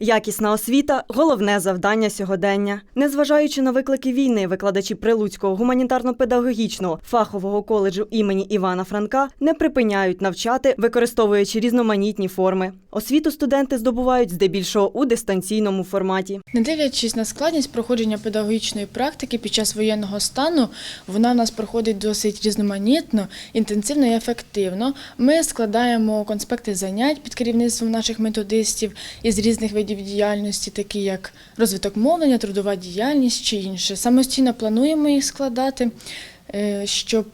Якісна освіта головне завдання сьогодення. Незважаючи на виклики війни, викладачі Прилуцького гуманітарно-педагогічного фахового коледжу імені Івана Франка не припиняють навчати, використовуючи різноманітні форми. Освіту студенти здобувають здебільшого у дистанційному форматі. Не дивлячись на складність проходження педагогічної практики під час воєнного стану, вона в нас проходить досить різноманітно, інтенсивно і ефективно. Ми складаємо конспекти занять під керівництвом наших методистів із різних видів діяльності, такі як розвиток мовлення, трудова діяльність чи інше. Самостійно плануємо їх складати. Е, Щоб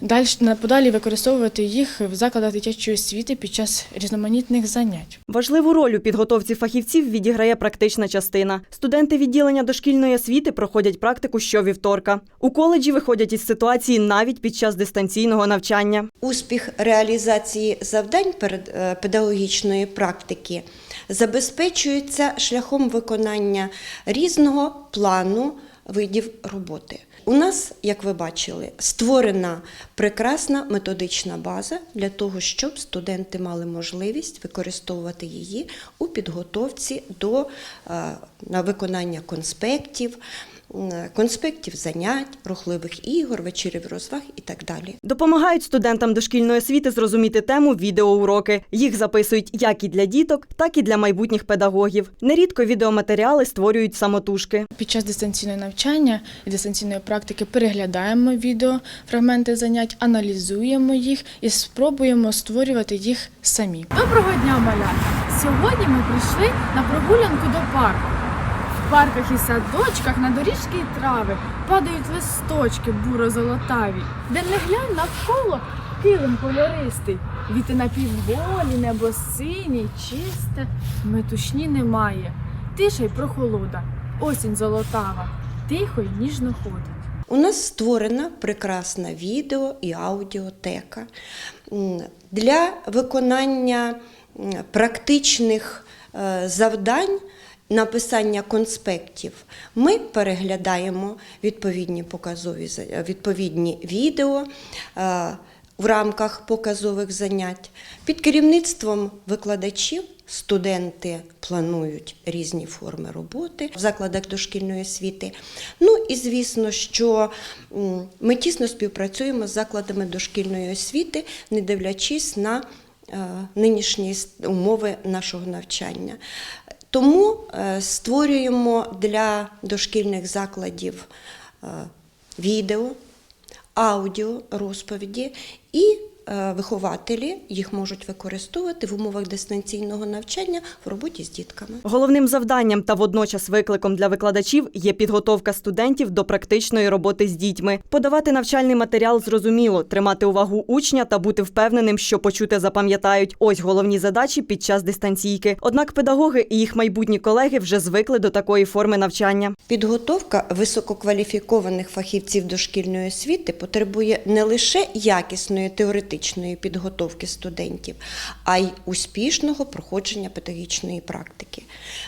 далі подалі використовувати їх в закладах дитячої освіти під час різноманітних занять. Важливу роль у підготовці фахівців відіграє практична частина. Студенти відділення дошкільної освіти проходять практику щовівторка. У коледжі виходять із ситуації навіть під час дистанційного навчання. Успіх реалізації завдань перед- е, педагогічної практики забезпечується шляхом виконання різного плану видів роботи. У нас, як ви бачили, створена прекрасна методична база для того, щоб студенти мали можливість використовувати її у підготовці до е, на виконання конспектів, конспектів занять, рухливих ігор, вечорів розваг і так далі. Допомагають студентам дошкільної освіти зрозуміти тему відеоуроки. Їх записують як і для діток, так і для майбутніх педагогів. Нерідко відеоматеріали створюють самотужки. Під час дистанційного навчання і дистанційної практики переглядаємо відео, фрагменти занять, аналізуємо їх і спробуємо створювати їх самі. Доброго дня, малята! Сьогодні ми прийшли на прогулянку до парку. Парках і садочках на доріжки і трави падають листочки буро-золотаві. Де не глянь навколо килим кольористий. Віти напівголі, небо синє, чисте, метушні немає. Тиша й прохолода, осінь золотава, тихо й ніжно ходить. У нас створена прекрасна відео і аудіотека для виконання практичних е, завдань. Написання конспектів ми переглядаємо відповідні показові відповідні відео е, в рамках показових занять. Під керівництвом викладачів студенти планують різні форми роботи в закладах дошкільної освіти. Ну і звісно, що ми тісно співпрацюємо з закладами дошкільної освіти, не дивлячись на е, нинішні умови нашого навчання. Тому е, створюємо для дошкільних закладів е, відео, аудіо розповіді і вихователі їх можуть використовувати в умовах дистанційного навчання в роботі з дітками. Головним завданням та водночас викликом для викладачів є підготовка студентів до практичної роботи з дітьми, подавати навчальний матеріал зрозуміло, тримати увагу учня та бути впевненим, що почуте запам'ятають. Ось головні задачі під час дистанційки. Однак педагоги і їх майбутні колеги вже звикли до такої форми навчання. Підготовка висококваліфікованих фахівців дошкільної освіти потребує не лише якісної теоретичної підготовки студентів, а й успішного проходження педагогічної практики.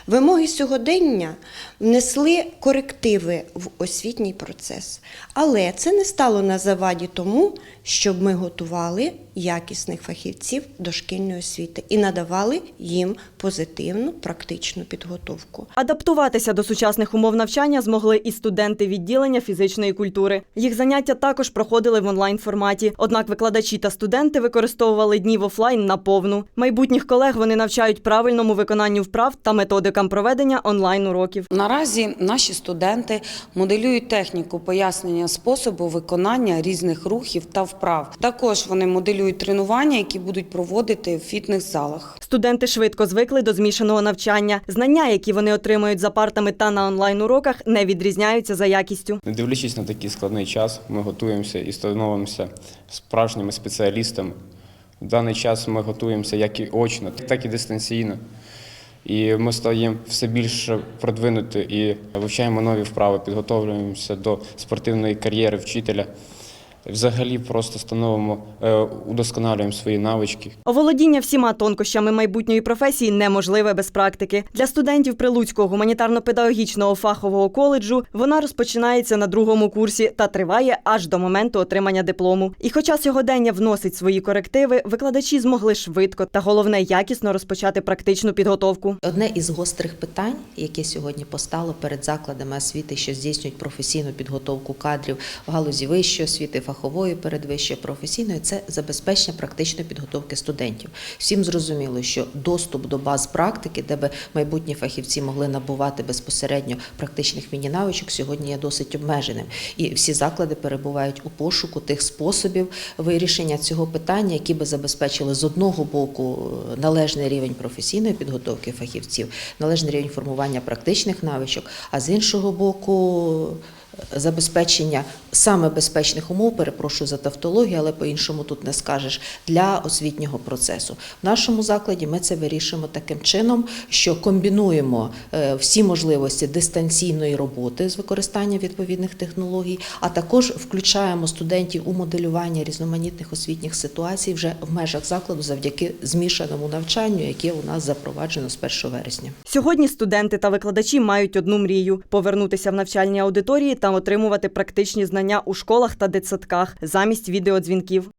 Вимоги сьогодення внесли корективи в освітній процес, але це не стало на заваді тому, щоб ми готували якісних фахівців дошкільної освіти і надавали їм позитивну практичну підготовку. Адаптуватися до сучасних умов навчання змогли і студенти відділення фізичної культури. Їх заняття також проходили в онлайн форматі. Однак викладачі та студенти використовували дні в офлайн на повну. Майбутніх колег вони навчають правильному виконанню вправ та методикам проведення онлайн уроків. Наразі наші студенти моделюють техніку пояснення способу виконання різних рухів та вправ. Також вони моделюють тренування, які будуть проводити в фітнес-залах. Студенти швидко звикли до змішаного навчання. Знання, які вони отримують за партами та на онлайн уроках, не відрізняються за якістю. Не дивлячись на такий складний час, ми готуємося і становимося справжніми спеціалістами. В даний час ми готуємося як і очно, так і дистанційно. І ми стаємо все більш продвинуті і вивчаємо нові вправи, підготовлюємося до спортивної кар'єри вчителя. Взагалі просто становимо, е, удосконалюємо свої навички. Оволодіння всіма тонкощами майбутньої професії неможливе без практики. Для студентів Прилуцького гуманітарно-педагогічного фахового коледжу вона розпочинається на другому курсі та триває аж до моменту отримання диплому. І хоча сьогодення вносить свої корективи, викладачі змогли швидко та головне якісно розпочати практичну підготовку. Одне із гострих питань, яке сьогодні постало перед закладами освіти, що здійснюють професійну підготовку кадрів в галузі вищої освіти, фахової, передвищої, професійної, це забезпечення практичної підготовки студентів. Всім зрозуміло, що доступ до баз практики, де би майбутні фахівці могли набувати безпосередньо практичних міні-навичок, сьогодні є досить обмеженим. І всі заклади перебувають у пошуку тих способів вирішення цього питання, які би забезпечили з одного боку е, належний рівень професійної підготовки фахівців, належний рівень формування практичних навичок, а з іншого боку. Забезпечення саме безпечних умов, перепрошую за тавтологію, але по-іншому тут не скажеш, для освітнього процесу. В нашому закладі ми це вирішуємо таким чином, що комбінуємо е, всі можливості дистанційної роботи з використанням відповідних технологій, а також включаємо студентів у моделювання різноманітних освітніх ситуацій вже в межах закладу завдяки змішаному навчанню, яке у нас запроваджено з 1 вересня. Сьогодні студенти та викладачі мають одну мрію повернутися в навчальні аудиторії та отримувати практичні знання у школах та дитсадках замість відеодзвінків.